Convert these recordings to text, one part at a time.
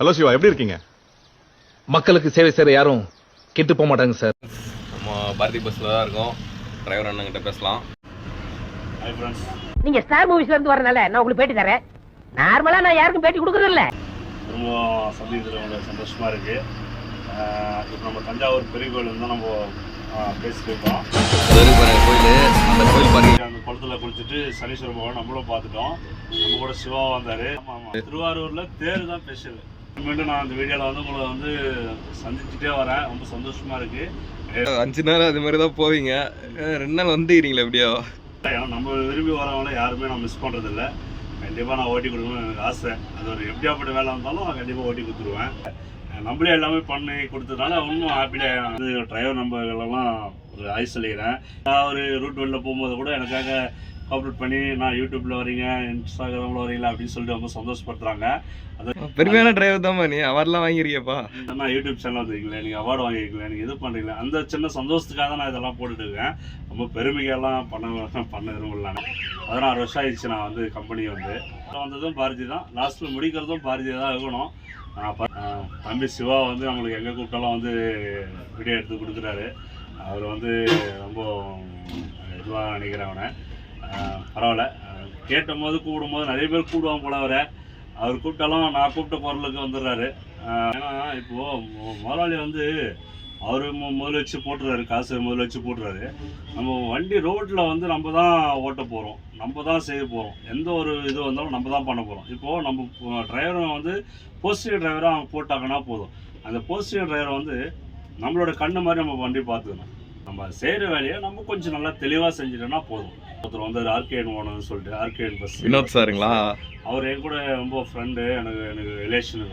Hello Siva எப்படி இருக்கீங்க? மக்களுக்கு சேவை செய்யற யாரும் கெட்டு போக மாட்டாங்க சார் நம்ம பாரதி பஸ்ஸில் தான் இருக்கோம். டிரைவர் அண்ணங்கிட்ட பேசலாம். நீங்க ஸ்டார் மூவிஸ்ல இருந்து வரனால நான் உங்களுக்கு பேட்டி தரேன். நார்மலா நான் யாருக்கும் பேட்டி கொடுக்கறது இல்ல ரொம்ப சந்திக்கிறதுல ரொம்ப சந்தோஷமாக இருக்குது இப்போ நம்ம தஞ்சாவூர் பெரிய கோயில் தான் நம்ம பாருங்க கோயில் அந்த கோயில் பாருங்க. அந்த குளத்துல குளிச்சுட்டு சனீஸ்வர பகவான் நம்மளும் பார்த்துட்டோம். நம்ம கூட சிவா வந்தார். திருவாரூரில் தேர் தான் ஸ்பெஷல் மீண்டும் நான் அந்த வீடியோவில் வந்து உங்களை வந்து சந்திச்சுட்டே வரேன். ரொம்ப சந்தோஷமாக இருக்குது அஞ்சு நாள் அது மாதிரி தான் போவீங்க. ரெண்டு நாள் வந்துக்கிறீங்களா எப்படியோ? ஏன்னா நம்ம விரும்பி வரவங்கள யாருமே நான் மிஸ் பண்ணுறதில்ல கண்டிப்பாக நான் ஓட்டி கொடுக்கணும்னு எனக்கு ஆசை. அது ஒரு எப்படியாப்பட்ட வேலை இருந்தாலும் நான் கண்டிப்பாக ஓட்டி கொடுத்துருவேன். நம்மளே எல்லாமே பண்ணி கொடுத்ததுனால இன்னும் ஹாப்பியாக வந்து டிரைவர் நம்பர்களெல்லாம் ஒரு ஆய் சொல்லிக்கிறேன் நான் ஒரு ரூட் வெளில போகும்போது கூட எனக்காக காப்பரேட் பண்ணி நான் யூடியூப்பில் வரீங்க இன்ஸ்டாகிராமில் வரீங்களா அப்படின்னு சொல்லிட்டு ரொம்ப சந்தோஷப்படுத்துறாங்க. அது பெருமையான டிரைவர் தான் நீ. அவர்லாம் வாங்கிருக்கியப்பா நான் யூடியூப் சேனல் வந்திருக்கீங்களா நீங்கள் அவார்டு வாங்கியிருக்கீங்களா நீங்கள் இது பண்ணுறீங்களா அந்த சின்ன சந்தோஷத்துக்காக தான் நான் இதெல்லாம் போட்டுட்டு இருக்கேன். ரொம்ப பெருமைகள்லாம் பண்ண பண்ண விரும்பல நான் பதினாறு வருஷம் ஆயிடுச்சு நான் வந்து கம்பெனி வந்து. வந்ததும் பாரதி தான். லாஸ்ட்டில் முடிக்கிறதும் பாரதி தான் இருக்கணும். தம்பி சிவா வந்து நம்மளுக்கு எங்கே கூப்பிட்டாலும் வந்து வீடியோ எடுத்து கொடுக்குறாரு. அவர் வந்து ரொம்ப இதுவாக நினைக்கிறேன் அவனை. பரவாயில்ல. கேட்டும் போது கூப்பிடும் போது நிறைய பேர் கூடுவாங்க போல அவரை. அவர் கூப்பிட்டாலும் நான் கூப்பிட்ட பொருளுக்கு வந்துடுறாரு. ஏன்னா இப்போது முதலாளி வந்து அவர் முதல்ல வச்சு போட்டுறாரு காசு முதல்ல வச்சு போட்டுறாரு. நம்ம வண்டி ரோட்டில் வந்து நம்ம தான் ஓட்ட போகிறோம் நம்ம தான் செய்ய போகிறோம் எந்த ஒரு இது வந்தாலும் நம்ம தான் பண்ண போகிறோம் இப்போது நம்ம டிரைவரை வந்து போஸ்டிங் டிரைவராக அவங்க போட்டாங்கன்னா போதும். அந்த போஸ்டிங் டிரைவரை வந்து நம்மளோட கண்ணு மாதிரி நம்ம வண்டி பார்த்துக்கணும். நம்ம செய்கிற வேலையை நம்ம கொஞ்சம் நல்லா தெளிவாக செஞ்சிட்டோன்னா போதும். ஒருத்தர் வந்து ஆர்கேன் ஓனர்னு சொல்லிட்டு ஆர்கேன் பஸ் வினோத் சாருங்களா? அவர் என் கூட ரொம்ப ஃப்ரெண்டு எனக்கு எனக்கு ரிலேஷன்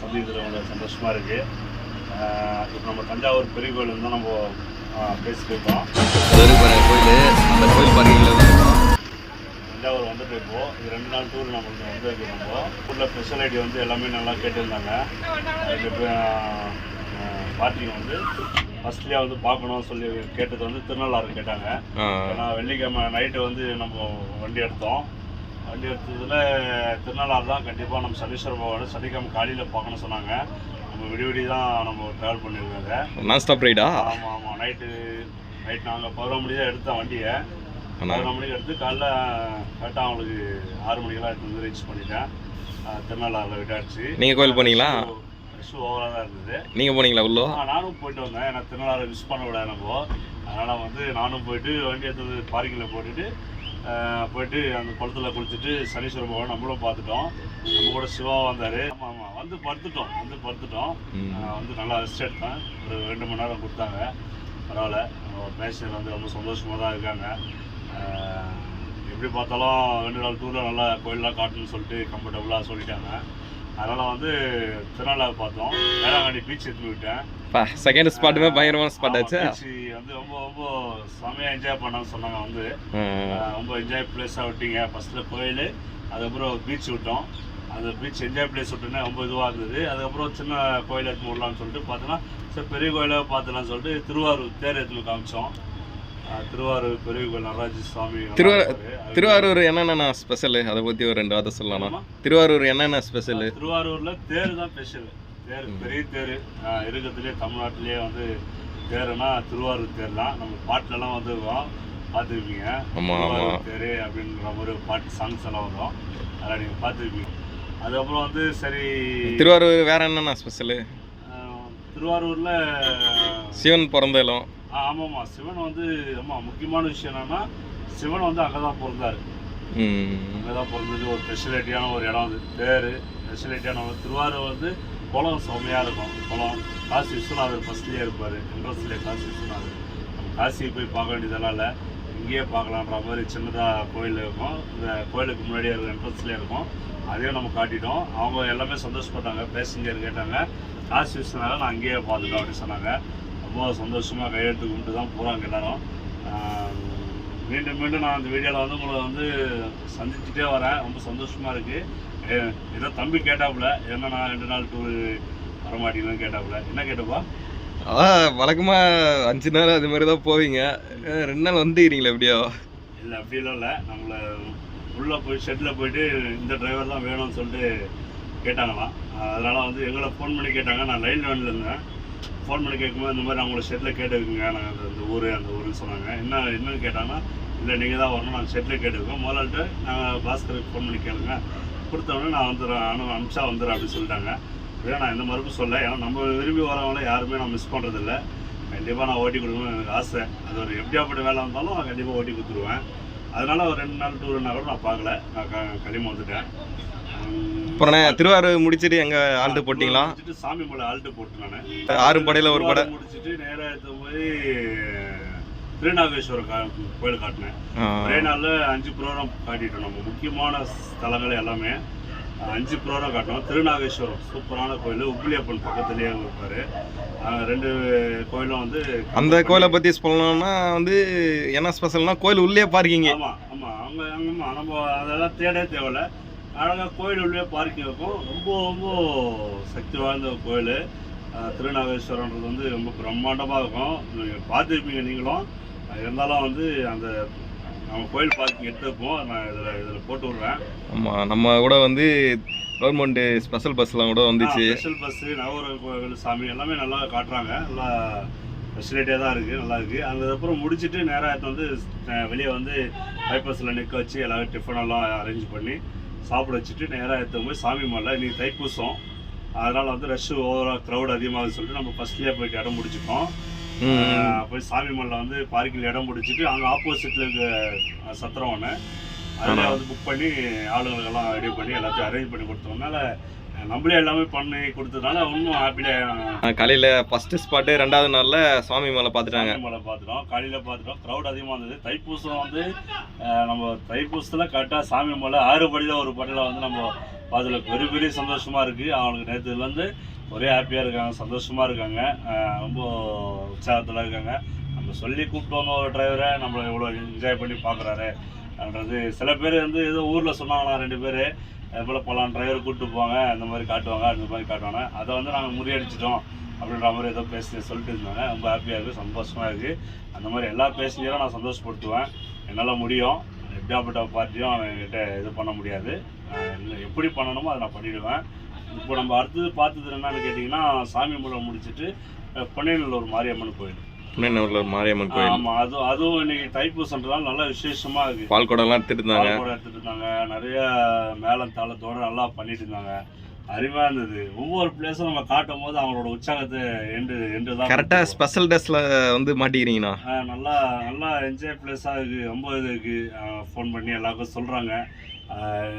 சந்திக்கிறதுல ரொம்ப சந்தோஷமாக இருக்குது இப்போ நம்ம தஞ்சாவூர் பெரிய கோயில் தான் நம்ம பாருங்க கோயில் அந்த கோயில் தஞ்சாவூர் வந்துட்டு இப்போ இது ரெண்டு நாள் டூர் நம்மளுக்கு வந்திருக்கு நம்ம. ஊரில் ஸ்பெஷாலிட்டி வந்து எல்லாமே நல்லா கேட்டிருந்தாங்க. அதுக்கு பார்ட்டிங்க வந்து ஃபஸ்ட்லேயே வந்து பார்க்கணும்னு சொல்லி கேட்டது வந்து திருநள்ளாறு கேட்டாங்க. ஏன்னா வெள்ளிக்கிழமை நைட்டு வந்து நம்ம வண்டி எடுத்தோம். வண்டி எடுத்ததில் திருநள்ளாறு தான் கண்டிப்பாக நம்ம சனீஸ்வர பகவான் சனிக்கிழமை காலையில் பார்க்கணும்னு சொன்னாங்க. நம்ம விடி விடி தான் நம்ம ட்ராவல் பண்ணியிருக்காங்க. நான் ஸ்டாப் ரைடா ஆமாம் ஆமாம் நைட்டு நைட் நாங்கள் பதினொரு மணி தான் எடுத்தோம் வண்டியை. பதினொரு மணிக்கு எடுத்து காலைல கரெக்டாக அவங்களுக்கு ஆறு மணிக்கெல்லாம் எடுத்து வந்து ரீச் பண்ணிட்டேன். திருநள்ளாறில் விட்டாச்சு. நீங்க கோயில் போனீங்களா? ஷூ ஓவராக தான் இருந்தது. நீங்க போனீங்களா உள்ளோ? நானும் போயிட்டு வந்தேன். ஏன்னா திருநாளை மிஸ் பண்ண விடாது நம்ம. அதனால் வந்து நானும் போயிட்டு வண்டி எடுத்து பார்க்கிங்கில் போட்டுட்டு போயிட்டு அந்த குளத்துல குளிச்சுட்டு சனீஸ்வர பகவான் நம்மளும் பார்த்துட்டோம். நம்ம கூட சிவா வந்தார். ஆமாம் ஆமாம் வந்து படுத்துட்டோம். வந்து படுத்துட்டோம். வந்து நல்லா ரெஸ்ட் எடுத்தேன். ஒரு ரெண்டு மணி நேரம் கொடுத்தாங்க. பரவாயில்ல. பேஷண்ட் வந்து ரொம்ப சந்தோஷமாக தான் இருக்காங்க. எப்படி பார்த்தாலும் ரெண்டு நாள் டூரில் நல்லா கோயிலெலாம் காட்டணும்னு சொல்லிட்டு கம்ஃபர்டபுளாக சொல்லிட்டாங்க. அதனால் வந்து திருநாளாவை பார்த்தோம். வேளாங்கண்ணி பீச் எடுத்து விட்டேன் செகண்ட் ஸ்பாட்டுமே பயங்கரமான ஸ்பாட் ஆச்சு. வந்து ரொம்ப ரொம்ப செமையாக என்ஜாய் பண்ணான்னு சொன்னாங்க வந்து. ரொம்ப என்ஜாய் பிளேஸாக விட்டீங்க. ஃபஸ்ட்டில் கோயில் அதுக்கப்புறம் பீச் விட்டோம். அந்த பீச் என்ஜாய் பிளேஸ் விட்டோன்னே ரொம்ப இதுவாக இருந்தது. அதுக்கப்புறம் சின்ன கோயில் எடுத்து விடலான்னு சொல்லிட்டு பார்த்தோன்னா சரி பெரிய கோயிலாக பார்த்துலாம்னு சொல்லிட்டு திருவாரூர் தேர் எடுத்து காமிச்சோம். திருவாரூர் பெரிய கோயில் நடராஜ சுவாமி நல்லா திருவா- இருப்பாரு. அது- திருவாரூர் என்னென்ன ஸ்பெஷல் அதை பற்றி ஒரு ரெண்டு வார்த்தை சொல்லலாம். திருவாரூர் என்னென்ன ஸ்பெஷல் திருவாரூர்ல தேர் தான் ஸ்பெஷல் தேர் பெரிய தேர். இருக்கிறதுலே தமிழ்நாட்டிலேயே வந்து தேருனா திருவாரூர் தேர் தான். நம்ம பாட்டுலலாம் வந்துருக்கோம் பார்த்துருப்பீங்க. ஆமா, ஆமா. திருவாரூர் தேர் அப்படின்ற ஒரு பாட்டு சாங்ஸ் எல்லாம் வரும். அதெல்லாம் நீங்கள் பார்த்துருப்பீங்க. அதுக்கப்புறம் வந்து சரி திருவாரூர் வேற என்னென்ன ஸ்பெஷல் திருவாரூர்ல சிவன் பிறந்த இடம். ஆமாம்மா. சிவன் வந்து ஆமாம் முக்கியமான விஷயம் என்னன்னா சிவன் வந்து அங்கே தான் பிறந்தாரு. அங்கே தான் பிறந்தது. ஒரு ஸ்பெஷாலிட்டியான ஒரு இடம் அது. பேர் ஸ்பெஷாலிட்டியான ஒரு திருவாரூர் வந்து குளம் செம்மையாக இருக்கும். குளம். காசி விஸ்வநாதர் ஃபஸ்ட்லேயே இருப்பார். இன்ட்ரெஸ்ட்லேயே காசி விஸ்வநாதர். காசியை போய் பார்க்க வேண்டியதெல்லாம் இல்லை. இங்கேயே பார்க்கலான்ற மாதிரி சின்னதாக கோயில் இருக்கும். இந்த கோயிலுக்கு முன்னாடியே இருக்கிற என்ட்ரன்ஸ்லேயே இருக்கும். அதையும் நம்ம காட்டிட்டோம். அவங்க எல்லாமே சந்தோஷப்பட்டாங்க. பேசஞ்சர் கேட்டாங்க. காசி விஸ்வநாதர் நான் அங்கேயே பார்த்துட்டோம் அப்படின்னு சொன்னாங்க. ரொம்ப சந்தோஷமாக கையெழுத்து கும்பிட்டு தான் போகிறாங்க எல்லாரும் மீண்டும் மீண்டும் நான் அந்த வீடியோவில் வந்து உங்களை வந்து சந்திச்சுட்டே வரேன். ரொம்ப சந்தோஷமாக இருக்குது ஏதோ தம்பி கேட்டாப்புல. என்ன நான் ரெண்டு நாள் டூர் வரமாட்டீங்கன்னு கேட்டாப்புல. என்ன கேட்டப்பா? அதான் வழக்கமா அஞ்சு நாள் அது மாதிரி தான் போவீங்க ரெண்டு நாள் வந்துக்கிறீங்களா எப்படியோ? இல்லை அப்படிலாம் இல்லை. நம்மளை உள்ளே போய் ஷெட்டில் போயிட்டு இந்த டிரைவர் தான் வேணும்னு சொல்லிட்டு கேட்டாங்களாம். அதனால வந்து எங்களை ஃபோன் பண்ணி கேட்டாங்க. நான் லைன் வேனில் இருந்தேன் ஃபோன் பண்ணி கேட்கும்போது இந்த மாதிரி அவங்களோட செட்டில் கேட்டுக்குங்க. நாங்கள் அந்த அந்த ஊர் அந்த ஊருன்னு சொன்னாங்க. என்ன என்னன்னு கேட்டாங்கன்னா இல்லை நீங்கள் தான் வரணும். நாங்கள் ஷெட்டில் கேட்டுருக்கோம் முதல்கிட்ட நாங்கள் பாஸ்கருக்கு ஃபோன் பண்ணி கேளுங்க. கொடுத்தவொடனே நான் வந்துடுறேன். அனு அனுப்பிச்சா வந்துடுறேன் அப்படின்னு சொல்லிட்டாங்க. இதே நான் எந்த மறுப்பும் சொல்ல ஏன்னா நம்ம விரும்பி வரவங்கள யாருமே நான் மிஸ் பண்ணுறதில்ல கண்டிப்பாக நான் ஓட்டி கொடுக்கணும்னு எனக்கு ஆசை. அது ஒரு எப்படியாப்பட்ட வேலை இருந்தாலும் நான் கண்டிப்பாக ஓட்டி கொடுத்துருவேன். அதனால ஒரு ரெண்டு நாள் டூர்னா கூட நான் பார்க்கல. நான் க களிம வந்துட்டேன். அப்புறம் திருவாரூர் முடிச்சிட்டு எங்க ஆல்ட்டு போட்டிங்களா? சாமி மலை ஆல்ட்டு போட்டு நான். ஆறு படையில ஒரு படை முடிச்சிட்டு நேரா எடுத்து போய் திருநாகேஸ்வரம் கோயில் காட்டினேன். ஒரே நாளில் அஞ்சு ப்ரோக்ராம் காட்டிட்டோம் நம்ம. முக்கியமான ஸ்தலங்கள் எல்லாமே அஞ்சு ப்ரோக்ராம் காட்டினோம். திருநாகேஸ்வரம் சூப்பரான கோயில். உப்பிலியப்பன் பக்கத்துலேயே இருப்பார். ரெண்டு கோயிலும் வந்து அந்த கோயிலை பத்தி சொல்லணும்னா வந்து என்ன ஸ்பெஷல்னா கோயில் உள்ளே பார்க்கிங்க. ஆமாம் ஆமாம் அவங்க ஆமா. நம்ம அதெல்லாம் தேடவே தேவையில்ல. அழகாக கோயில் உள்ளே பார்க்கிங் இருக்கும் ரொம்ப ரொம்ப சக்தி வாய்ந்த கோயில். திருநாகேஸ்வரன்றது வந்து ரொம்ப பிரம்மாண்டமாக இருக்கும். நீங்கள் பார்த்துருப்பீங்க நீங்களும். இருந்தாலும் வந்து அந்த நம்ம கோயில் பார்க்கிங் எடுத்துப்போம் நான் இதில் இதில் போட்டு விட்றேன். ஆமா நம்ம கூட வந்து கவர்மெண்ட் ஸ்பெஷல் பஸ்லாம் கூட வந்துச்சு. ஸ்பெஷல் பஸ்ஸு நவர கோவில் சாமி எல்லாமே நல்லா காட்டுறாங்க. நல்லா ஃபெசிலிட்டியாக தான் இருக்குது நல்லா இருக்குது அதுக்கப்புறம் முடிச்சுட்டு நேராக வந்து வெளியே வந்து பைப்பஸில் நிற்க வச்சு எல்லாரும் டிஃபன் எல்லாம் அரேஞ்ச் பண்ணி சாப்பிட வச்சுட்டு நேராக எடுத்து போய் சாமி மலை இன்னைக்கு தைப்பூசம். அதனால் வந்து ரஷ்ஷு ஓவராக க்ரௌட் அதிகமாகுதுன்னு சொல்லிட்டு நம்ம ஃபஸ்ட்லேயே போயிட்டு இடம் முடிச்சிட்டோம் ம். அஹ், போய் சாமி மலையில் வந்து பார்க்கில் இடம் பிடிச்சிட்டு அங்கே ஆப்போசிட்டில் இருக்க சத்திரம் ஒன்று அதில் வந்து புக் பண்ணி ஆளுங்களுக்கெல்லாம் ரெடி பண்ணி எல்லாத்தையும் அரேஞ்ச் பண்ணி கொடுத்தோம்னால நம்மளே எல்லாமே பண்ணி கொடுத்ததுனால இன்னும் ஹாப்பியாக காலையில ஃபர்ஸ்ட் ஸ்பாட்டு ரெண்டாவது நாள்ல சுவாமி மேல பாத்துட்டாங்க. மலை பார்த்துட்டோம் காலையில் பார்த்துட்டோம் க்ரௌட் அதிகமாக இருந்தது. தைப்பூசம் வந்து நம்ம தைப்பூசத்தில் கரெக்டாக சாமி மலை ஆறு படியில் ஒரு படியில் வந்து நம்ம அதில் பெரிய பெரிய சந்தோஷமாக இருக்குது அவங்களுக்கு நேற்றுலேருந்து ஒரே ஹாப்பியாக இருக்காங்க சந்தோஷமாக இருக்காங்க. ரொம்ப உற்சாகத்தில் இருக்காங்க. நம்ம சொல்லி கூப்பிட்டு வந்த ஒரு டிரைவரை நம்மளை இவ்வளோ என்ஜாய் பண்ணி பார்க்குறாரு அப்படின்றது சில பேர் வந்து ஏதோ ஊரில் சொன்னாங்களா ரெண்டு பேர். அது போல் டிரைவர் கூப்பிட்டு போவாங்க அந்த மாதிரி காட்டுவாங்க அந்த மாதிரி காட்டுவாங்க. அதை வந்து நாங்கள் முறியடிச்சிட்டோம் அப்படின்ற மாதிரி ஏதோ பேசி சொல்லிட்டு இருந்தாங்க. ரொம்ப ஹாப்பியாக இருக்குது சந்தோஷமாக இருக்குது அந்த மாதிரி எல்லா பேசஞ்சரும் நான் சந்தோஷப்படுத்துவேன். என்னால் முடியும். எப்படியாப்பட்ட பார்ட்டியும் என்கிட்ட இது பண்ண முடியாது. எப்படி பண்ணணுமோ அதை நான் பண்ணிவிடுவேன் இப்போ நம்ம அடுத்தது பார்த்தது என்னன்னு கேட்டிங்கன்னா சாமி மூலம் முடிச்சுட்டு அஹ் ஒரு மாரியம்மன் கோயில். புனேநல்லூர் மாரியம்மன் கோயில். ஆமாம் அதுவும் அதுவும் இன்னைக்கு தைப்பூசன்றதால நல்லா விசேஷமாக இருக்குது பால் குடம்லாம் எடுத்துட்டு இருந்தாங்க பால் கூட எடுத்துட்டு இருந்தாங்க நிறைய மேளம் தாளத்தோட நல்லா பண்ணிட்டு இருந்தாங்க அருமையா இருந்தது. ஒவ்வொரு பிளேஸும் நம்ம காட்டும் போது அவங்களோட உற்சாகத்தை எண்டு எண்டு தான் கரெக்டா கொடுக்கும். ஸ்பெஷல் ட்ரெஸ்ல வந்து மாட்டிக்கிறீங்கண்ணா நல்லா நல்லா என்ஜாய் பிளேஸாக இருக்குது ரொம்ப இது இருக்குது ஃபோன் பண்ணி எல்லாருக்கும் சொல்கிறாங்க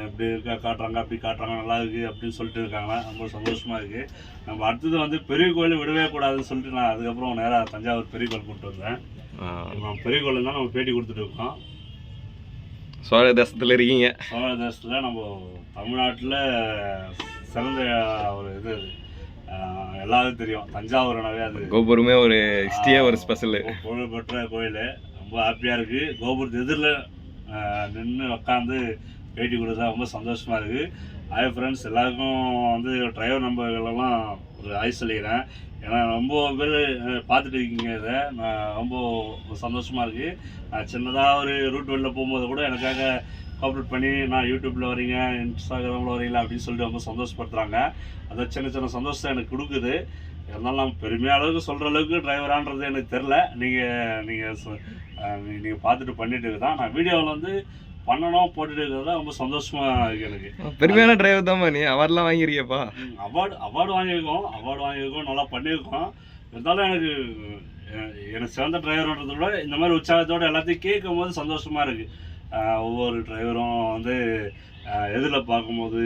இப்படி இருக்கா காட்டுறாங்க அப்படி காட்டுறாங்க நல்லா இருக்குது அப்படின்னு சொல்லிட்டு இருக்காங்க. ரொம்ப சந்தோஷமாக இருக்குது நம்ம அடுத்தது வந்து பெரிய கோயில் விடவே கூடாதுன்னு சொல்லிட்டு நான் அதுக்கப்புறம் நேராக தஞ்சாவூர் பெரிய கோயில் கூப்பிட்டு வந்தேன். பெரிய கோயில் தான் நம்ம பேட்டி கொடுத்துட்டு இருக்கோம். சோழ தேசத்துல இருக்கீங்க. சோழ தேசத்தில் நம்ம தமிழ்நாட்டில் சிறந்த ஒரு இது அது. எல்லாருக்கும் தெரியும். தஞ்சாவூர்னாவே அது கோபுரமே ஒரு ஹிஸ்டரியே ஒரு ஸ்பெஷல் ஆஹ் புகழ்பெற்ற கோயில். ரொம்ப ஹாப்பியாக இருக்குது கோபுரத்து எதிரில் நின்று உட்காந்து பேட்டி கொடுத்தா ரொம்ப சந்தோஷமாக இருக்குது ஹாய் ஃப்ரெண்ட்ஸ் எல்லாருக்கும் வந்து டிரைவர் நம்பர்களெல்லாம் ஒரு ஹாய் சொல்லிக்கிறேன். ஏன்னா ரொம்ப பேர் பார்த்துட்டு இருக்கீங்க இதை. நான் ரொம்ப சந்தோஷமாக இருக்குது நான் சின்னதாக ஒரு ரூட் வெளில போகும்போது கூட எனக்காக கோஆப்ரேட் பண்ணி நான் யூடியூப்பில் வரீங்க இன்ஸ்டாகிராமில் வரீங்களா அப்படின்னு சொல்லிட்டு ரொம்ப சந்தோஷப்படுத்துகிறாங்க அந்த சின்ன சின்ன சந்தோஷத்தை எனக்கு கொடுக்குது. இருந்தாலும் நான் பெருமையாக அளவுக்கு சொல்கிற அளவுக்கு டிரைவரான்றது எனக்கு தெரில நீங்கள் நீங்கள் நீங்கள் பார்த்துட்டு பண்ணிட்டு தான் நான் வீடியோவில் வந்து பண்ணணும் போட்டுட்டு ரொம்ப சந்தோஷமாக இருக்குது எனக்கு. பெருமையான டிரைவர் தான் நீ. அவார்ட்லாம் வாங்கியிருக்கியப்பா. அவார்டு அவார்டு வாங்கியிருக்கோம் அவார்டு வாங்கியிருக்கோம் நல்லா பண்ணியிருக்கோம். இருந்தாலும் எனக்கு எனக்கு சிறந்த டிரைவர்ன்றதை விட இந்த மாதிரி உற்சாகத்தோட எல்லாத்தையும் கேட்கும் போது சந்தோஷமாக இருக்குது ஒவ்வொரு டிரைவரும் வந்து எதில் பார்க்கும்போது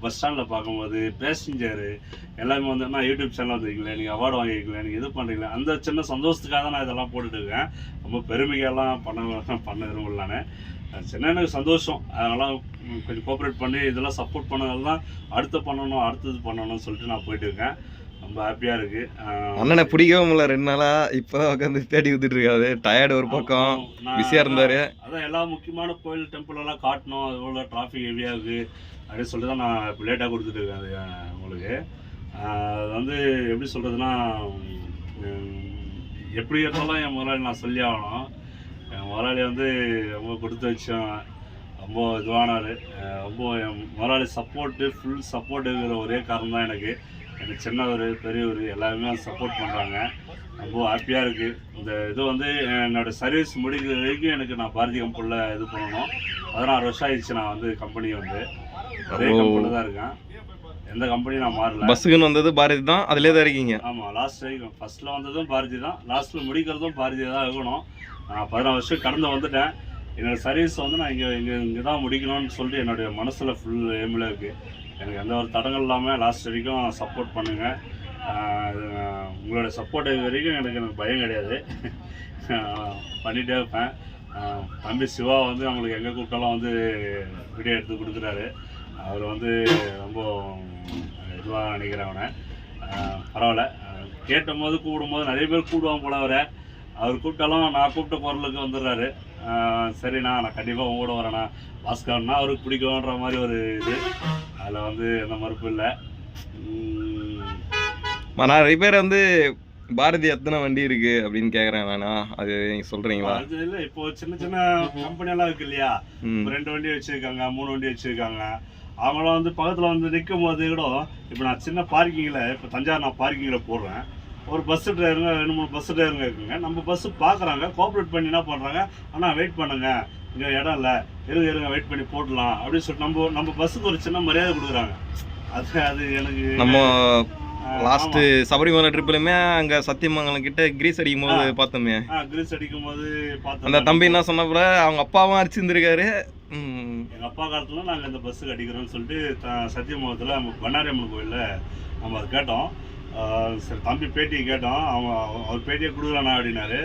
பஸ் ஸ்டாண்டில் பார்க்கும்போது பேசஞ்சரு எல்லாமே வந்து நான் யூடியூப் சேனல் வந்துருக்கீங்களே நீங்கள் அவார்டு வாங்கிக்கல நீங்கள் இது பண்ணுறீங்களே அந்த சின்ன சந்தோஷத்துக்காக தான் நான் இதெல்லாம் போட்டுட்டு இருக்கேன் ரொம்ப பெருமைகள்லாம் பண்ண பண்ண விரும்பல அது சின்ன எனக்கு சந்தோஷம். அதெல்லாம் கொஞ்சம் கோஆப்ரேட் பண்ணி இதெல்லாம் சப்போர்ட் பண்ணதால தான் அடுத்து பண்ணணும் அடுத்தது பண்ணணும்னு சொல்லிட்டு நான் போயிட்டு இருக்கேன் ரொம்ப ஹாப்பியாக இருக்குது அண்ணனை பிடிக்கவும் இல்லை ரெண்டு நாளா இப்பதான் உட்காந்து தேடி ஊத்திட்டு இருக்காரு. டயர்டு ஒரு பக்கம். பிஸியா இருந்தாரு. அதான் எல்லா முக்கியமான கோயில் டெம்பிள் எல்லாம் காட்டணும். அது எவ்வளோ டிராஃபிக் ஹெவியாக இருக்குது அப்படின்னு சொல்லிட்டு தான் நான் இப்போ லேட்டாக கொடுத்துட்டு இருக்கேன் அது உங்களுக்கு. அது வந்து எப்படி சொல்கிறதுனா எப்படி இருந்தாலும் என் முதலாளி நான் சொல்லி ஆகணும். என் முதலாளி வந்து ரொம்ப கொடுத்து வச்சோம் ரொம்ப இதுவானவர் ரொம்ப என் முதலாளி சப்போர்ட்டு ஃபுல் சப்போர்ட் இருக்கிற ஒரே காரணம் தான் எனக்கு. எனக்கு சின்னவர் பெரியவர் எல்லாருமே சப்போர்ட் பண்ணுறாங்க ரொம்ப ஹாப்பியாக இருக்குது இந்த இது வந்து என்னோட சர்வீஸ் முடிக்கிற வரைக்கும் எனக்கு நான் பாரதி கம்பெனியில் இது பண்ணணும். பதினாறு வருஷம் ஆயிடுச்சு நான் வந்து கம்பெனி வந்து. ஒரே. கம்பெனியில் தான் இருக்கேன். எந்த கம்பெனியும் நான் மாறல. பஸ்ஸுக்குன்னு வந்தது பாரதி தான் அதிலே தான் இருக்கீங்க. ஆமாம் லாஸ்ட் வரைக்கும். ஃபர்ஸ்ட்டில் வந்ததும் பாரதி தான். லாஸ்ட்டில் முடிக்கிறதும் பாரதி தான் இருக்கணும். நான் பதினாறு வருஷம் கடந்து வந்துட்டேன். என்னோடய சர்வீஸ் வந்து நான் இங்கே இங்கே இங்கே தான் முடிக்கணும்னு சொல்லிட்டு என்னுடைய மனசில் ஃபுல் எய்மில் இருக்குது எனக்கு எந்த ஒரு தடங்கள் இல்லாமல் லாஸ்ட் வரைக்கும் சப்போர்ட் பண்ணுங்கள் உங்களோட சப்போர்ட் வரைக்கும் எனக்கு எனக்கு பயம் கிடையாது. பண்ணிகிட்டே இருப்பேன். தம்பி சிவா வந்து அவங்களுக்கு எங்கே கூப்பிட்டாலும் வந்து வீடியோ எடுத்து கொடுக்குறாரு. அவர் வந்து ரொம்ப இதுவாக நினைக்கிறேன் அவனை. பரவாயில்ல. கேட்டும் போது கூப்பிடும்போது நிறைய பேர் கூப்பிடுவான் போல அவரை. அவர் கூப்பிட்டாலும் நான் கூப்பிட்ட பொருளுக்கு வந்துடுறாரு. சரிண்ணா நான் கண்டிப்பாக உங்க கூட வரேண்ணா. பாஸ்கர்னா அவருக்கு பிடிக்கும்ன்ற மாதிரி ஒரு இது. அதில் வந்து எந்த மறுப்பு இல்லை. நிறைய பேர் வந்து பாரதி எத்தனை வண்டி இருக்கு அப்படின்னு கேக்குறேன் வேணா அது நீங்க சொல்றீங்களா? இல்லை இப்போ சின்ன சின்ன கம்பெனியெல்லாம் இருக்கு இல்லையா? ரெண்டு வண்டி வச்சிருக்காங்க மூணு வண்டி வச்சிருக்காங்க. அவங்களாம் வந்து பக்கத்தில் வந்து நிற்கும் போது கூட இப்போ நான் சின்ன பார்க்கிங்கில் இப்போ தஞ்சாவூர் நான் பார்க்கிங்கில் போடுறேன். ஒரு பஸ் டிரைவருங்க ரெண்டு மூணு பஸ் டிரைவருங்க இருக்குங்க. நம்ம பஸ்ஸு பார்க்குறாங்க கோஆப்ரேட் பண்ணி என்ன பண்ணுறாங்க அண்ணா வெயிட் பண்ணுங்க. இங்கே இடம் இல்லை. இருங்க இருங்க வெயிட் பண்ணி போடலாம் அப்படின்னு சொல்லிட்டு நம்ம நம்ம பஸ்ஸுக்கு ஒரு சின்ன மரியாதை கொடுக்குறாங்க. அது அது எனக்கு நம்ம ஆஹ், லாஸ்ட் சபரிமலை ட்ரிப்லயுமே அங்க சத்தியமங்கலம் கிட்ட கிரீஸ் அடிக்கும் போது பார்த்தோமே. கிரீஸ் அடிக்கும் போது அந்த தம்பி என்ன சொன்னப்பல அவங்க அப்பாவும் அடிச்சிருந்திருக்காரு. எங்கள் அப்பா காலத்தில் நாங்கள் இந்த பஸ்ஸுக்கு அடிக்கிறோம்னு சொல்லிட்டு சத்தியமங்கலத்தில் நம்ம பண்ணாரி அம்மன் கோயிலில் நம்ம அதை கேட்டோம். சரி தம்பி பேட்டியை கேட்டோம். அவங்க அவர் பேட்டியை கொடுக்குறானா அப்படின்னாரு.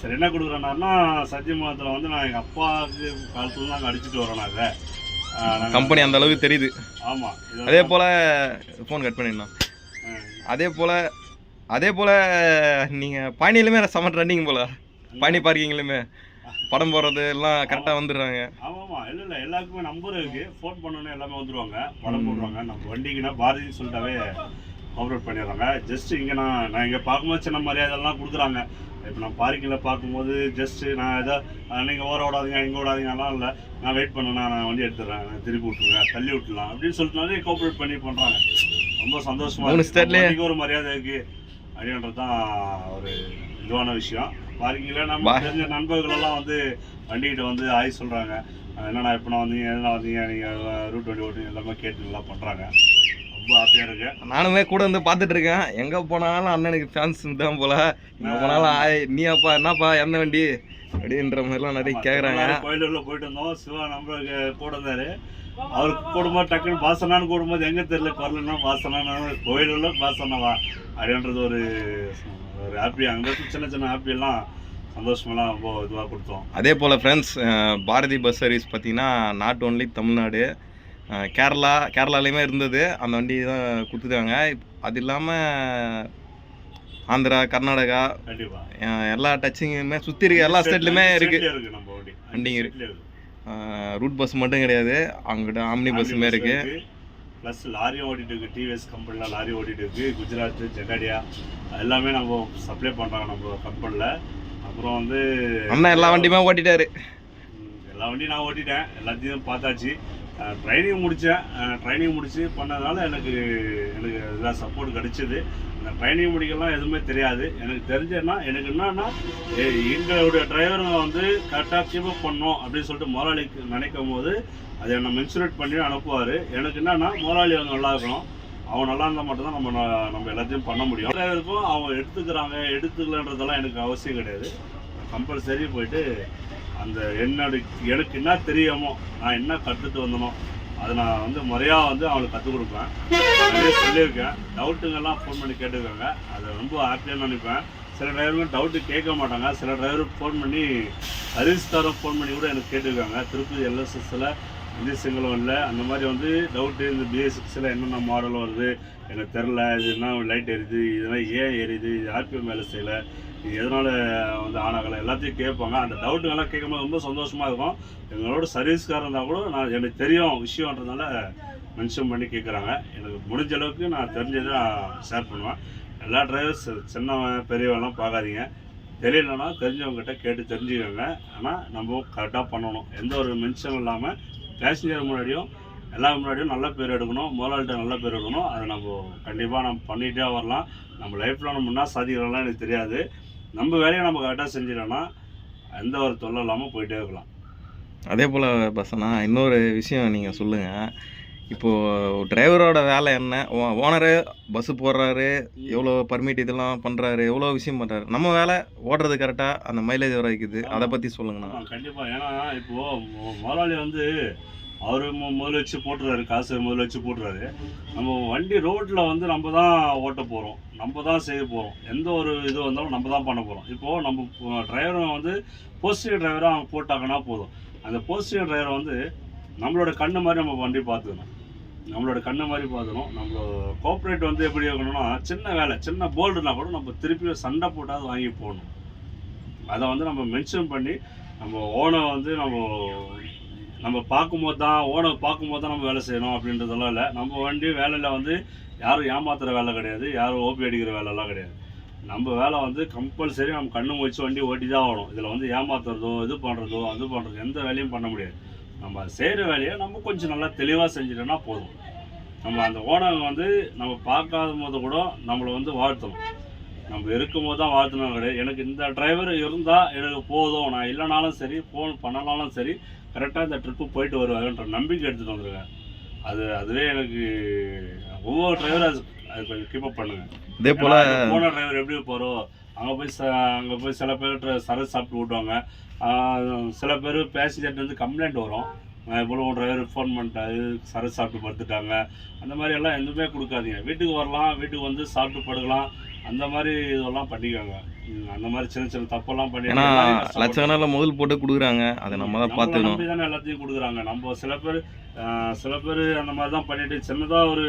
சரி என்ன கொடுக்குறானாருன்னா சத்தியமங்கலத்தில் வந்து நான் எங்கள் அப்பாவுக்கு காலத்துல நாங்கள் அடிச்சுட்டு வரோம் நாங்கள் கம்பெனி அந்த அளவுக்கு தெரியுது. ஆமாம் அதே போல ஃபோன் கட் பண்ணிடலாம் அதே போல அதே போல நீங்க பாணியிலுமே செம ரன்னிங் போல? பாணி பார்க்கிங்லுமே படம் போடுறது எல்லாம் கரெக்டா வந்துடுறாங்க. ஆமாம்மா இல்லை இல்லை எல்லாருக்குமே நம்பர் இருக்கு. ஃபோன் பண்ணோன்னே எல்லாமே வந்துருவாங்க. படம். போடுவாங்க நம்ம வண்டிக்குன்னா பாரதின்னு சொல்லிட்டாவே அப்லோட் பண்ணிடுறாங்க. ஜஸ்ட் இங்கே நான் நான் இங்கே பார்க்கும்போது சின்ன மரியாதைலாம் கொடுக்குறாங்க. இப்போ நான் பார்க்கிங்கில் பார்க்கும்போது ஜஸ்ட் நான் ஏதோ நீங்கள் ஓர ஓடாதீங்க இங்கே ஓடாதீங்கலாம் இல்லை. நான் வெயிட் பண்ணேன் நான் வண்டி எடுத்துடுறேன் நான் திருப்பி விட்டுருங்க தள்ளி விட்டுலாம் அப்படின்னு சொல்லிட்டு கோஆப்ரேட் பண்ணி பண்ணுறாங்க ரொம்ப சந்தோஷமா மூணு இருக்கு. ஒரு மரியாதை இருக்கு அப்படின்றது தான் ஒரு இதுவான விஷயம். பார்க்கிங்கில் நம்ம. தெரிஞ்ச நண்பர்கள் எல்லாம் வந்து வண்டிகிட்ட வந்து ஆய் சொல்கிறாங்க என்னண்ணா எப்போ வந்தீங்க எதுனா வந்தீங்க நீங்கள் ரூட் வண்டி ஓட்டுங்க எல்லாமே கேட்டு நல்லா பண்ணுறாங்க ரொம்ப ஹாப்பியாக இருக்கு நானுமே கூட வந்து பார்த்துட்டு இருக்கேன். எங்க போனாலும் அண்ணனுக்கு ஃபேன்ஸ் தான் போல. எங்க போனாலும் ஆய் நீ அப்பா என்னப்பா எந்த வண்டி? அப்படின்ற மாதிரிலாம் நிறைய கேக்குறாங்க. கோயிலூரில் போயிட்டு வந்தோம். சிவா நம்மளுக்கு கூட இருந்தாரு அவருக்கு கூடும்போது டக்குன்னு பாசனான்னு கூடும்போது எங்கே தெரியல குரலுன்னா பாசனான்னு கோயிலூரில் பாசனவா அப்படின்றது ஒரு ஒரு ஹாப்பி அங்கே சின்ன சின்ன ஹாப்பியெல்லாம் சந்தோஷமெல்லாம் ரொம்ப இதுவாக கொடுத்தோம். அதே போல் ஃப்ரெண்ட்ஸ் பாரதி பஸ் சர்வீஸ் பார்த்தீங்கன்னா நாட் ஓன்லி தமிழ்நாடு கேரளா கேரளாலையுமே இருந்தது. அந்த வண்டி தான் கொடுத்துருக்காங்க. அது இல்லாமல் ஆந்திரா கர்நாடகா எல்லா டச்சிங்குமே சுற்றி இருக்க எல்லா ஸ்டேட்லையுமே இருக்குது வண்டிங்க இருக்கு. ரூட் பஸ் மட்டும் கிடையாது. அங்கிட்ட ஆம்னி பஸ்ஸுமே இருக்குது ப்ளஸ் லாரியும் ஓடிட்டு இருக்கு. டிவிஎஸ் கம்பெனியில் லாரி ஓடிட்டு இருக்கு. குஜராத் ஜெகாடியா எல்லாமே நம்ம சப்ளை பண்ணுறாங்க நம்ம கம்பெனியில் அப்புறம் வந்து அண்ணன் எல்லா வண்டியுமே ஓட்டிட்டாரு. எல்லா வண்டியும் நான் ஓட்டிட்டேன். எல்லாத்தையும் பார்த்தாச்சு. ட்ரைனிங் முடித்தேன் ட்ரைனிங் முடித்து பண்ணதால் எனக்கு எனக்கு இதெல்லாம் சப்போர்ட் கிடைச்சிது. அந்த ட்ரைனிங் முடிக்கலாம் எதுவுமே தெரியாது. எனக்கு தெரிஞ்சதுன்னா எனக்கு என்னன்னா எங்களுடைய டிரைவருங்க வந்து கரெக்டாக கீப்பப் பண்ணோம் அப்படின்னு சொல்லிட்டு முதலாளிக்கு நினைக்கும் போது அதை என்னை மென்சுரேட் பண்ணி அனுப்புவார். எனக்கு என்னன்னா முதலாளி அவங்க நல்லா இருக்கணும். அவன் நல்லா இருந்தால் மட்டும்தான் நம்ம நம்ம எல்லாத்தையும் பண்ண முடியும். டிரைவருக்கும் அவங்க எடுத்துக்கிறாங்க எடுத்துக்கலன்றதெல்லாம் எனக்கு அவசியம் கிடையாது. கம்பல்சரி போயிட்டு அந்த என்னோட எனக்கு என்ன தெரியுமோ நான் என்ன கற்றுட்டு வந்தனோ அதை நான் வந்து முறையாக வந்து அவங்களுக்கு கற்றுக் கொடுப்பேன். நிறைய சொல்லியிருக்கேன். டவுட்டுங்கெல்லாம் ஃபோன் பண்ணி கேட்டுருக்காங்க. அதை ரொம்ப ஹாப்பியாக நினைப்பேன். சில டிரைவருங்க டவுட்டு கேட்க மாட்டாங்க. சில டிரைவர் ஃபோன் பண்ணி சர்வீஸ்காரன் ஃபோன் பண்ணி கூட எனக்கு கேட்டிருக்காங்க. திருப்பதி எல்எஸ்எஸ்ஸில் இந்திய சிங்கிளும் இல்லை. அந்த மாதிரி வந்து டவுட்டு இந்த பிஎஸ் சிக்ஸில் என்னென்ன மாடல் வருது? எனக்கு தெரில. இது என்ன லைட் எரியுது? இதெல்லாம் ஏன் எரியுது? இது ஆர்பிஎம் வேலை செய்யலை. இது எதனால் வந்து ஆனாகலை எல்லாத்தையும் கேட்பாங்க. அந்த டவுட்டுங்கெல்லாம் கேட்கும்போது ரொம்ப சந்தோஷமாக இருக்கும். எங்களோட சர்வீஸ்காரர் இருந்தால் கூட நான் எனக்கு தெரியும் விஷயன்றதுனால மென்ஷன் பண்ணி கேட்குறாங்க. எனக்கு முடிஞ்ச அளவுக்கு நான் தெரிஞ்சதை நான் ஷேர் பண்ணுவேன். எல்லா டிரைவர்ஸ் சின்னவன் பெரியவெல்லாம் பார்க்காதீங்க. தெரியலன்னா தெரிஞ்சவங்ககிட்ட கேட்டு தெரிஞ்சுக்கோங்க. ஆனால் நம்ம கரெக்டாக பண்ணணும். எந்த ஒரு மென்ஷனும் இல்லாமல் பேசஞ்சர் முன்னாடியும் எல்லா முன்னாடியும் நல்ல பேர் எடுக்கணும். முதலாளிகிட்ட நல்ல பேர் எடுக்கணும். அதை நம்ம கண்டிப்பாக நம்ம பண்ணிகிட்டே வரலாம். நம்ம லைஃப்பில் நம்ம என்ன சாதிக்கிறோம்லாம் எனக்கு தெரியாது. நம்ம வேலையை நம்ம கரெக்டாக செஞ்சிடோன்னா எந்த ஒரு தொல்லை இல்லாமல் போயிட்டே இருக்கலாம். அதே போல் பஸ்ஸனா இன்னொரு விஷயம் நீங்கள் சொல்லுங்கள் இப்போது டிரைவரோட வேலை என்ன? ஓனரு பஸ்ஸு போடுறாரு எவ்வளோ பர்மிட் இதெல்லாம் பண்ணுறாரு எவ்வளோ விஷயம் பண்ணுறாரு நம்ம வேலை ஓடுறது கரெக்டாக அந்த மைலேஜ் வர வைக்குது அதை பற்றி சொல்லுங்கண்ணா. ஆமா, கண்டிப்பா. ஏன்னா இப்போ மு- முதலாளி வந்து அவர் முதல்ல வச்சு போட்டுறாரு காசு முதல்ல வச்சு போட்டுறாரு. நம்ம வண்டி ரோட்டில் வந்து நம்ம தான் ஓட்ட போகிறோம் நம்ம தான் செய்ய போகிறோம் எந்த ஒரு இது வந்தாலும் நம்ம தான் பண்ண போகிறோம் இப்போது நம்ம டிரைவரும் வந்து போஸ்டிங் டிரைவராக அவங்க போட்டாங்கன்னா போதும். அந்த போஸ்டிங் டிரைவர் வந்து நம்மளோட கண்ணு மாதிரி நம்ம வண்டி பார்த்துக்கணும். நம்மளோட கண்ணை மாதிரி பார்த்துக்கணும். நம்ம கோஆப்ரேட் வந்து எப்படி இருக்கணும்னா சின்ன வேலை சின்ன போல்டுனா கூட நம்ம திருப்பி சண்டை போட்டாவது வாங்கி போகணும் அதை வந்து நம்ம மென்ஷன் பண்ணி நம்ம ஓனை வந்து நம்ம நம்ம பார்க்கும்போது தான் ஓட பார்க்கும்போது தான் நம்ம வேலை செய்யணும் அப்படின்றதெல்லாம் இல்லை. நம்ம வண்டி வேலையில் வந்து யாரும் ஏமாத்துகிற வேலை கிடையாது. யாரும் ஓபி அடிக்கிற வேலைலாம் கிடையாது. நம்ம வேலை வந்து கம்பல்சரி நம்ம கண்ணு வச்சு வண்டி ஓட்டி தான் ஆகணும். இதில் வந்து ஏமாத்துறதோ இது பண்ணுறதோ அது பண்ணுறதோ எந்த வேலையும் பண்ண முடியாது. நம்ம செய்கிற வேலையை நம்ம கொஞ்சம் நல்லா தெளிவாக செஞ்சிட்டோன்னா போதும். நம்ம அந்த ஓனர் வந்து நம்ம பார்க்காத போது கூட நம்மளை வந்து வாழ்த்தணும். நம்ம இருக்கும் போது தான் வாழ்த்தணும் கிடையாது எனக்கு இந்த டிரைவர் இருந்தால் எனக்கு போதும். நான் இல்லைனாலும் சரி ஃபோன் பண்ணனாலும் சரி கரெக்டாக இந்த ட்ரிப்பு போயிட்டு வருவாங்கன்ற நம்பிக்கை எடுத்துகிட்டு வந்துருக்கேன் அது அதுவே எனக்கு ஒவ்வொரு டிரைவரும் அது அது கொஞ்சம் கீப் அப் பண்ணுங்க. இதே போல் போன டிரைவர் எப்படி போகிறோம் அங்கே போய் ச அங்கே போய் சில பேர் சரக்கு சாப்பிட்டு விட்டுவாங்க சில பேர் பேசஞ்சர்ட்டு வந்து கம்ப்ளைண்ட் வரும். இவ்வளோ டிரைவர் ஃபோன் பண்ணிட்டாரு சரக்கு சாப்பிட்டு படுத்துட்டாங்க அந்த மாதிரி எல்லாம் எதுவுமே கொடுக்காதீங்க. வீட்டுக்கு வரலாம் வீட்டுக்கு வந்து சாப்பிட்டு படுக்கலாம். அந்த மாதிரி இதெல்லாம் பண்ணிக்கோங்க. அந்த மாதிரி சின்ன சின்ன தப்பெல்லாம் பண்ணி ஏன்னா லட்சக்கணக்கில் முதல் போட்டு கொடுக்குறாங்க. அதை நம்ம தான் பார்த்துக்கணும். நம்பி தானே எல்லாத்தையும் கொடுக்குறாங்க. நம்ம சில பேர் சில பேர் அந்த மாதிரி தான் பண்ணிட்டு சின்னதாக ஒரு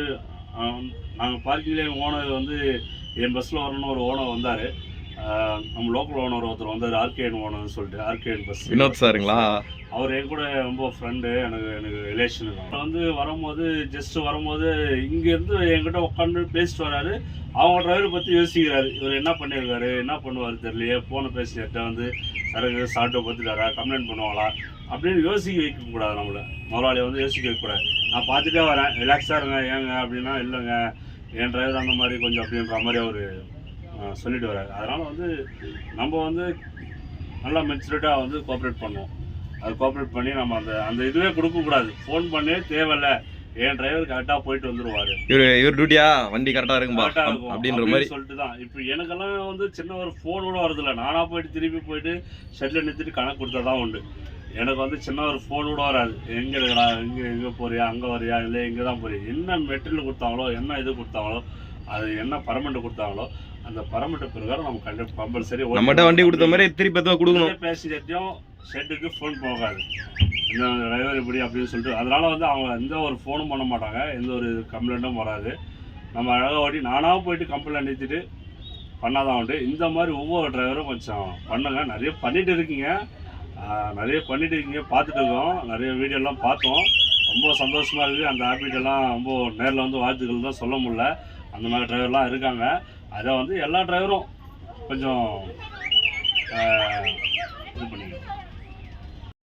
நாங்கள் பார்க்கிங்லேயே ஓனர் வந்து என் பஸ்ஸில் வரணும்னு ஒரு ஓனர் வந்தார். நம்ம லோக்கல் ஓனர் ஒருத்தர் வந்தார் ஆர்கேஎன் ஓனர்னு சொல்லிட்டு ஆர்கேஎன் பஸ் வினோத் சாருங்களா? அவர் என் கூட ரொம்ப ஃப்ரெண்டு எனக்கு எனக்கு ரிலேஷன் அவர் வந்து வரும்போது ஜஸ்ட் வரும்போது இங்கேருந்து என்கிட்ட உட்காந்து பேசிட்டு வராரு. அவங்க டிரைவர் பற்றி யோசிக்கிறாரு. இவர் என்ன பண்ணியிருக்காரு என்ன பண்ணுவார் தெரியலையே. ஃபோனை பேசிட்டு வந்து சரக்கு சாப்பிட்டு பார்த்துட்டாரா கம்ப்ளைண்ட் பண்ணுவாங்களா? அப்படின்னு யோசிக்க வைக்கக்கூடாது நம்மளை. முதலாளியை வந்து யோசிக்க வைக்கக்கூடாது நான் பார்த்துட்டே வரேன். ரிலாக்ஸாக இருங்க. ஏங்க? அப்படின்னா இல்லைங்க. என் டிரைவர் அந்த மாதிரி கொஞ்சம் அப்படின்ற மாதிரி அவர் சொல்லிட்டு வராரு. அதனால் வந்து நம்ம வந்து நல்லா மெச்சூரிட்டாக வந்து கோஆப்ரேட் பண்ணுவோம். அது கோஆப்ரேட் பண்ணி நம்ம அந்த அந்த இதுவே கொடுக்கக்கூடாது ஃபோன் பண்ணி தேவையில்ல. என் டிரைவர் கரெக்டாக போயிட்டு வந்துருவாரு. இவர் இவர் டியூட்டியா வண்டி கரெக்டாக இருக்கும்பா? இருக்கும். அப்படின்ற மாதிரி. சொல்லிட்டு தான் இப்போ எனக்கெல்லாம் வந்து சின்ன ஒரு ஃபோன் கூட வரதில்ல. நானாக போயிட்டு திருப்பி போயிட்டு ஷெட்டில் நிறுத்திட்டு கணக்கு கொடுத்தா தான் உண்டு. எனக்கு வந்து சின்ன ஒரு ஃபோன் கூட வராது. எங்கே இருக்கடா? எங்கே எங்கே போறியா? அங்கே வரியா? இல்லை எங்கே தான் போறியா? என்ன மெட்டீரியல் கொடுத்தாங்களோ என்ன இது கொடுத்தாங்களோ அது என்ன பரமெண்ட் கொடுத்தாங்களோ அந்த பரமெண்ட் பிரகாரம் நம்ம கண்டிப்பாக கம்பல்சரி நம்மகிட்ட வண்டி கொடுத்த மாதிரி திருப்பி எத்தனை கொடுக்கணும். பேசஞ்சர்ட்டையும் ஷெட்டுக்கு ஃபோன் போகாது. இந்த டிரைவர் இப்படி அப்படின்னு சொல்லிட்டு அதனால வந்து அவங்க எந்த ஒரு ஃபோனும் பண்ண மாட்டாங்க. எந்த ஒரு கம்ப்ளைண்ட்டும் வராது. நம்ம அழகாக ஓட்டி நானாக போயிட்டு கம்ப்ளைண்ட் நிறுத்திட்டு பண்ணாதான் உண்டு. இந்த மாதிரி ஒவ்வொரு டிரைவரும் கொஞ்சம் பண்ணுங்க. நிறைய பண்ணிட்டு இருக்கீங்க. நிறைய பண்ணிட்டு இருக்கீங்க. பார்த்துட்டு இருக்கோம். நிறைய வீடியோலாம் பார்த்தோம். ரொம்ப சந்தோஷமா இருக்குது. அந்த ஹாபிட்டெல்லாம் ரொம்ப நேரில் வந்து வாழ்த்துக்கள் தான் சொல்ல முடியல. அந்த மாதிரி டிரைவர்லாம் இருக்காங்க. அதை வந்து எல்லா டிரைவரும் கொஞ்சம் இது பண்ணிக்கணும்.